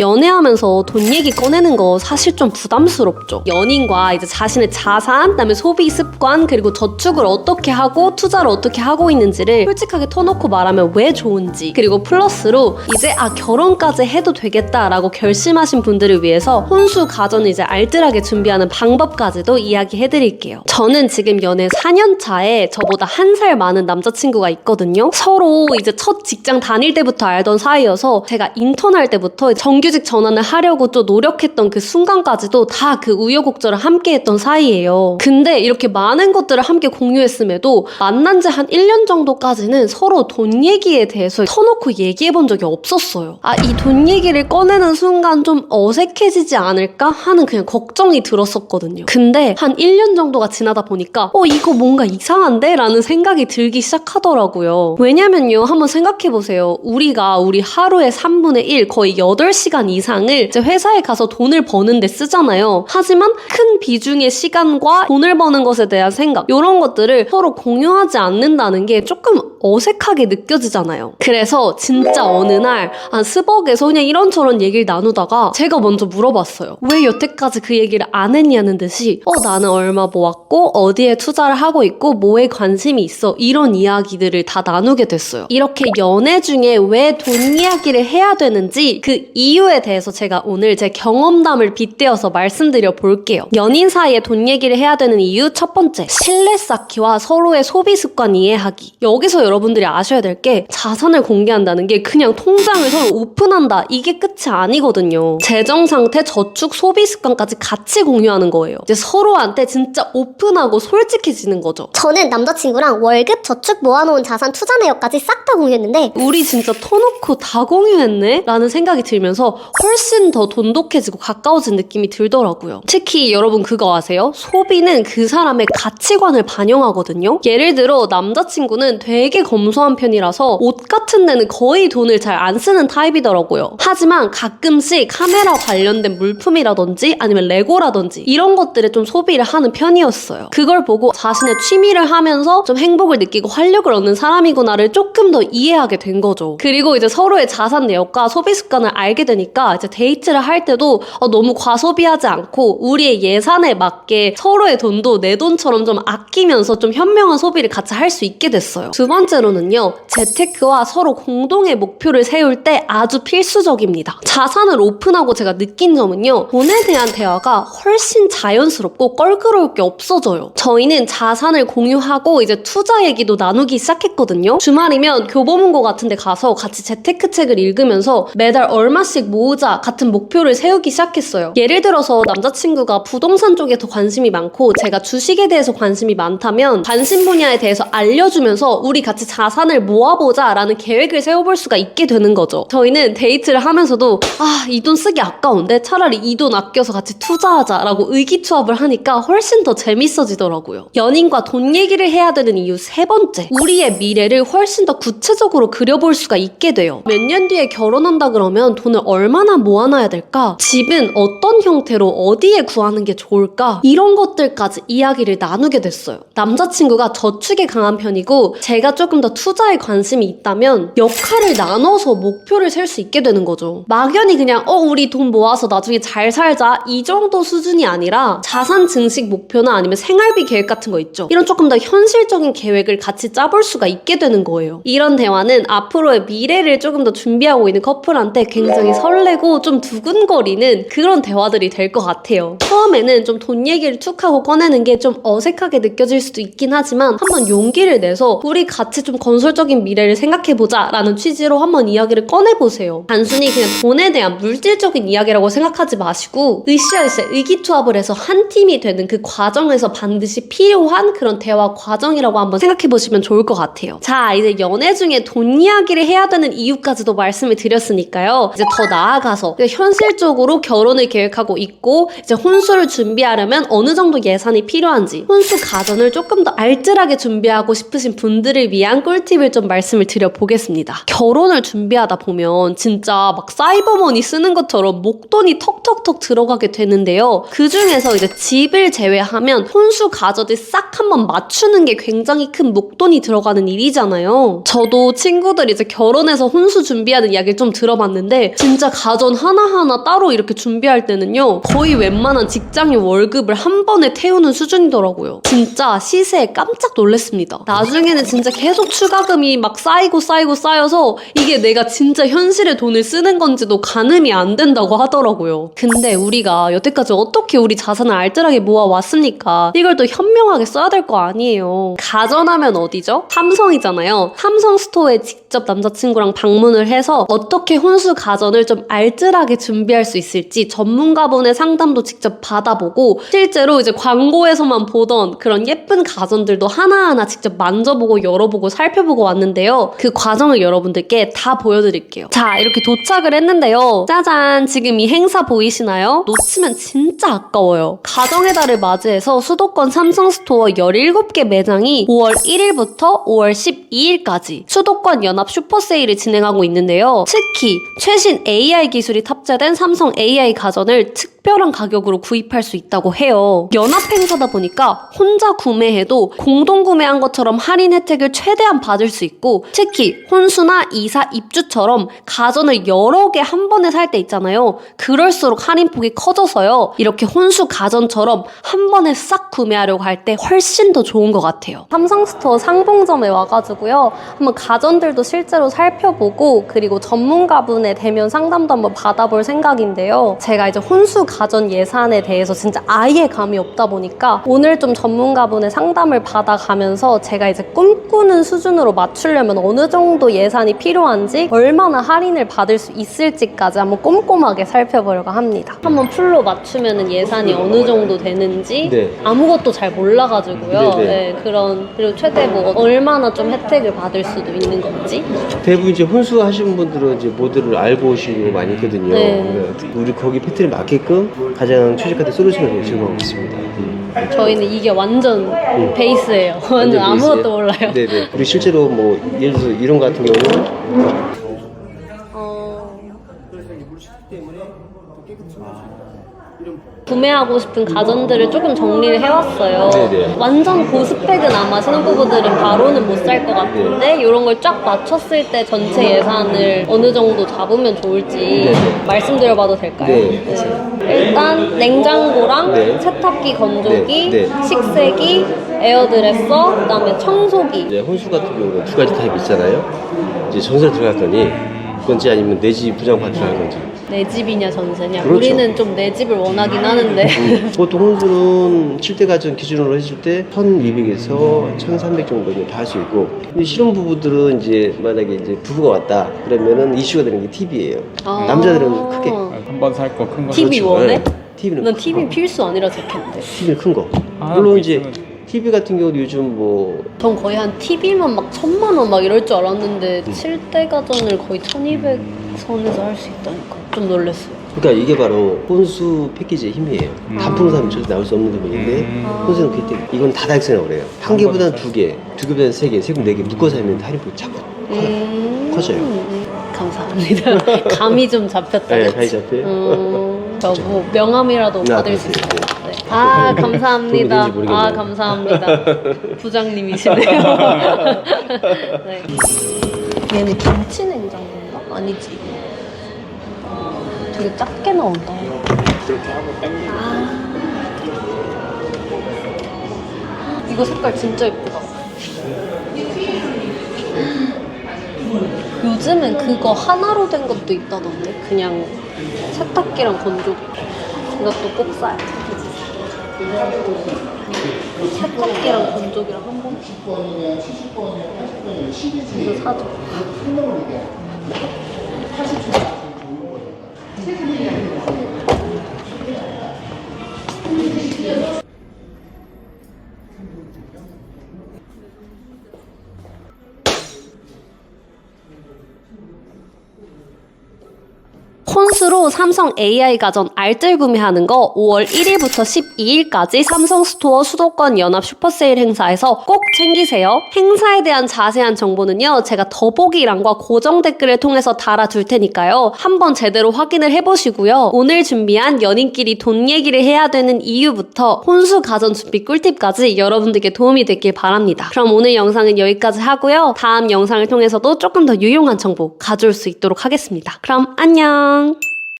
연애하면서 돈 얘기 꺼내는 거 사실 좀 부담스럽죠. 연인과 이제 자신의 자산, 그다음에 소비 습관, 그리고 저축을 어떻게 하고 투자를 어떻게 하고 있는지를 솔직하게 터놓고 말하면 왜 좋은지, 그리고 플러스로 이제 아 결혼까지 해도 되겠다라고 결심하신 분들을 위해서 혼수 가전을 이제 알뜰하게 준비하는 방법까지도 이야기해드릴게요. 저는 지금 연애 4년 차에 저보다 한 살 많은 남자친구가 있거든요. 서로 이제 첫 직장 다닐 때부터 알던 사이여서 제가 인턴할 때부터 정규 직 전환을 하려고 또 노력했던 그 순간까지도 다 그 우여곡절을 함께 했던 사이예요. 근데 이렇게 많은 것들을 함께 공유했음에도 만난 지 한 1년 정도까지는 서로 돈 얘기에 대해서 터놓고 얘기해 본 적이 없었어요. 아, 이 돈 얘기를 꺼내는 순간 좀 어색해지지 않을까 하는 그냥 걱정이 들었었거든요. 근데 한 1년 정도가 지나다 보니까 어, 이거 뭔가 이상한데? 라는 생각이 들기 시작하더라고요. 왜냐면요, 한번 생각해 보세요. 우리가 우리 하루의 3분의 1, 거의 8시간 이상을 이제 회사에 가서 돈을 버는데 쓰잖아요. 하지만 큰 비중의 시간과 돈을 버는 것에 대한 생각, 이런 것들을 서로 공유하지 않는다는 게 조금 어색하게 느껴지잖아요. 그래서 진짜 어느 날, 한 스벅에서 그냥 이런저런 얘기를 나누다가 제가 먼저 물어봤어요. 왜 여태까지 그 얘기를 안 했냐는 듯이, 어, 나는 얼마 모았고, 어디에 투자를 하고 있고, 뭐에 관심이 있어. 이런 이야기들을 다 나누게 됐어요. 이렇게 연애 중에 왜 돈 이야기를 해야 되는지 그 이유 에 대해서 제가 오늘 제 경험담을 빗대어서 말씀드려 볼게요. 연인 사이에 돈 얘기를 해야 되는 이유 첫 번째, 신뢰 쌓기와 서로의 소비 습관 이해하기. 여기서 여러분들이 아셔야 될 게 자산을 공개한다는 게 그냥 통장을 서로 오픈한다. 이게 끝이 아니거든요. 재정 상태, 저축, 소비 습관까지 같이 공유하는 거예요. 이제 서로한테 진짜 오픈하고 솔직해지는 거죠. 저는 남자친구랑 월급, 저축, 모아놓은 자산, 투자 내역까지 싹 다 공유했는데 우리 진짜 터놓고 다 공유했네? 라는 생각이 들면서 훨씬 더 돈독해지고 가까워진 느낌이 들더라고요. 특히 여러분 그거 아세요? 소비는 그 사람의 가치관을 반영하거든요? 예를 들어 남자친구는 되게 검소한 편이라서 옷 같은 데는 거의 돈을 잘 안 쓰는 타입이더라고요. 하지만 가끔씩 카메라 관련된 물품이라든지 아니면 레고라든지 이런 것들에 좀 소비를 하는 편이었어요. 그걸 보고 자신의 취미를 하면서 좀 행복을 느끼고 활력을 얻는 사람이구나를 조금 더 이해하게 된 거죠. 그리고 이제 서로의 자산 내역과 소비 습관을 알게 되니 까 이제 데이트를 할 때도 어, 너무 과소비하지 않고 우리의 예산에 맞게 서로의 돈도 내 돈처럼 좀 아끼면서 좀 현명한 소비를 같이 할 수 있게 됐어요. 두 번째로는요, 재테크와 서로 공동의 목표를 세울 때 아주 필수적입니다. 자산을 오픈하고 제가 느낀 점은요, 돈에 대한 대화가 훨씬 자연스럽고 껄끄러울 게 없어져요. 저희는 자산을 공유하고 이제 투자 얘기도 나누기 시작했거든요. 주말이면 교보문고 같은 데 가서 같이 재테크 책을 읽으면서 매달 얼마씩 모으자 같은 목표를 세우기 시작했어요. 예를 들어서 남자친구가 부동산 쪽에 더 관심이 많고 제가 주식에 대해서 관심이 많다면 관심 분야에 대해서 알려주면서 우리 같이 자산을 모아보자 라는 계획을 세워볼 수가 있게 되는 거죠. 저희는 데이트를 하면서도 아, 이 돈 쓰기 아까운데 차라리 이 돈 아껴서 같이 투자하자 라고 의기투합을 하니까 훨씬 더 재밌어지더라고요. 연인과 돈 얘기를 해야 되는 이유 세 번째. 우리의 미래를 훨씬 더 구체적으로 그려볼 수가 있게 돼요. 몇 년 뒤에 결혼한다 그러면 돈을 얼마 나 모아놔야 될까? 집은 어떤 형태로 어디에 구하는 게 좋을까? 이런 것들까지 이야기를 나누게 됐어요. 남자친구가 저축에 강한 편이고 제가 조금 더 투자에 관심이 있다면 역할을 나눠서 목표를 셀 수 있게 되는 거죠. 막연히 그냥 어 우리 돈 모아서 나중에 잘 살자 이 정도 수준이 아니라 자산 증식 목표나 아니면 생활비 계획 같은 거 있죠. 이런 조금 더 현실적인 계획을 같이 짜볼 수가 있게 되는 거예요. 이런 대화는 앞으로의 미래를 조금 더 준비하고 있는 커플한테 굉장히 설 레고 좀 두근거리는 그런 대화들이 될 것 같아요. 처음에는 좀 돈 얘기를 툭 하고 꺼내는 게 좀 어색하게 느껴질 수도 있긴 하지만 한번 용기를 내서 우리 같이 좀 건설적인 미래를 생각해보자 라는 취지로 한번 이야기를 꺼내보세요. 단순히 그냥 돈에 대한 물질적인 이야기라고 생각하지 마시고 으쌰으쌰 의기투합을 해서 한 팀이 되는 그 과정에서 반드시 필요한 그런 대화 과정이라고 한번 생각해보시면 좋을 것 같아요. 자, 이제 연애 중에 돈 이야기를 해야 되는 이유까지도 말씀을 드렸으니까요. 이제 더 나아가서 현실적으로 결혼을 계획하고 있고 이제 혼수를 준비하려면 어느 정도 예산이 필요한지 혼수 가전을 조금 더 알뜰하게 준비하고 싶으신 분들을 위한 꿀팁을 좀 말씀을 드려보겠습니다. 결혼을 준비하다 보면 진짜 막 사이버머니 쓰는 것처럼 목돈이 턱턱턱 들어가게 되는데요. 그 중에서 이제 집을 제외하면 혼수 가전을 싹 한번 맞추는 게 굉장히 큰 목돈이 들어가는 일이잖아요. 저도 친구들 이제 결혼해서 혼수 준비하는 이야기를 좀 들어봤는데 진짜 가전 하나하나 따로 이렇게 준비할 때는요. 거의 웬만한 직장인 월급을 한 번에 태우는 수준이더라고요. 진짜 시세에 깜짝 놀랐습니다. 나중에는 진짜 계속 추가금이 막 쌓이고 쌓이고 쌓여서 이게 내가 진짜 현실의 돈을 쓰는 건지도 가늠이 안 된다고 하더라고요. 근데 우리가 여태까지 어떻게 우리 자산을 알뜰하게 모아왔습니까? 이걸 또 현명하게 써야 될 거 아니에요. 가전하면 어디죠? 삼성이잖아요. 삼성 스토어에 직접 남자친구랑 방문을 해서 어떻게 혼수 가전을 좀 알뜰하게 준비할 수 있을지 전문가분의 상담도 직접 받아보고 실제로 이제 광고에서만 보던 그런 예쁜 가전들도 하나하나 직접 만져보고 열어보고 살펴보고 왔는데요. 그 과정을 여러분들께 다 보여드릴게요. 자, 이렇게 도착을 했는데요. 짜잔! 지금 이 행사 보이시나요? 놓치면 진짜 아까워요. 가정의 달을 맞이해서 수도권 삼성 스토어 17개 매장이 5월 1일부터 5월 12일까지 수도권 연합 슈퍼 세일을 진행하고 있는데요. 특히 최신 AI 기술이 탑재된 삼성 AI 가전을 특 별한 가격으로 구입할 수 있다고 해요. 연합 행사다 보니까 혼자 구매해도 공동 구매한 것처럼 할인 혜택을 최대한 받을 수 있고 특히 혼수나 이사 입주처럼 가전을 여러 개 한 번에 살 때 있잖아요. 그럴수록 할인폭이 커져서요. 이렇게 혼수 가전처럼 한 번에 싹 구매하려고 할 때 훨씬 더 좋은 것 같아요. 삼성스토어 상봉점에 와가지고요. 한번 가전들도 실제로 살펴보고 그리고 전문가분의 대면 상담도 한번 받아볼 생각인데요. 제가 이제 혼수 가전 예산에 대해서 진짜 아예 감이 없다 보니까 오늘 좀 전문가분의 상담을 받아가면서 제가 이제 꿈꾸는 수준으로 맞추려면 어느 정도 예산이 필요한지 얼마나 할인을 받을 수 있을지까지 한번 꼼꼼하게 살펴보려고 합니다. 한번 풀로 맞추면 예산이 어느 정도 되는지 네. 아무것도 잘 몰라가지고요. 네 네. 네, 그런 그리고 최대 뭐 얼마나 좀 혜택을 받을 수도 있는 건지. 대부분 이제 혼수 하시는 분들은 이제 모델을 알고 오시는 거 많이 있거든요. 네. 그래서 우리 거기 패턴에 맞게끔 가장 최적화된 솔루션을 제공하고 있습니다. 음. 저희는 이게 완전 베이스예요. 완전 아무것도. 몰라요. 네네. 그리고 실제로 뭐 예를 들어서 이런 거 같은 경우는 어... 구매하고 싶은 가전들을 조금 정리를 해왔어요. 네네. 완전 고스펙은 아마 신혼부부들은 바로는 못 살 것 같은데 이런 걸 쫙 맞췄을 때 전체 예산을 어느 정도 잡으면 좋을지. 말씀드려봐도 될까요? 네. 일단 냉장고랑 네. 세탁기 건조기, 네. 네. 식세기, 에어드레서, 그다음에 청소기. 이제 혼수 같은 경우는 두 가지 타입 있잖아요. 이제 전세를 들어갔더니 건지 아니면 내지 부장판 들어간 건지. 내 집이냐 전세냐. 그렇죠. 우리는 좀 내 집을 원하긴 하는데. 음, 보통 혼수는 7대 가전 기준으로 했을 때 1200에서 1300 정도 다할 수 있고 근데 신혼부부들은 이제 만약에 이제 부부가 왔다 그러면은 이슈가 되는 게 TV예요 아. 남자들은 크게 한 번 살 거 큰 거. TV 원해? TV는 난 TV 필수 아니라 좋겠는데. TV는 큰거 아, 물론 그 이제 TV 같은 경우도 요즘 뭐 전 거의 한 TV만 막 천만 원 막 이럴 줄 알았는데 음. 7대 가전을 거의 1200 선에서 할 수 있다니까 좀 놀랐어요. 그러니까 이게 바로 혼수 패키지의 힘이에요 음. 다 푸는 사람이 절대 나올 수 없는 금액인데 음. 혼수는 그때 이건 다다익선이라고 그래요 한 개보다는 두 개 두 개보다는 세 개 세 개 네개 묶어서 하면 할인폭이 자꾸 커요 음. 커져요. 감사합니다. 감이 좀 잡혔다. 네? 감이 잡혀요. 음, 저뭐 명함이라도 아, 받을 수. 있어요. 네. 아 감사합니다. 도움이 되는지 모르겠네요. 아 감사합니다. 부장님이시네요. 네. 얘는 김치 냉장고인가? 아니지. 되게 작게 나온다. 아. 이거 색깔 진짜 예쁘다. 요즘은 그거 하나로 된 것도 있다던데 그냥 세탁기랑 건조 이것도 꼭 사야 돼 세탁기랑 건조기랑 한 번? 이거 사줘 혼수 로 끝으로 삼성 AI 가전 알뜰 구매하는 거 5월 1일부터 12일까지 삼성 스토어 수도권 연합 슈퍼세일 행사에서 꼭 챙기세요. 행사에 대한 자세한 정보는요, 제가 더보기란과 고정 댓글을 통해서 달아둘 테니까요. 한번 제대로 확인을 해보시고요. 오늘 준비한 연인끼리 돈 얘기를 해야 되는 이유부터 혼수 가전 준비 꿀팁까지 여러분들께 도움이 됐길 바랍니다. 그럼 오늘 영상은 여기까지 하고요. 다음 영상을 통해서도 조금 더 유용한 정보 가져올 수 있도록 하겠습니다. 그럼 안녕!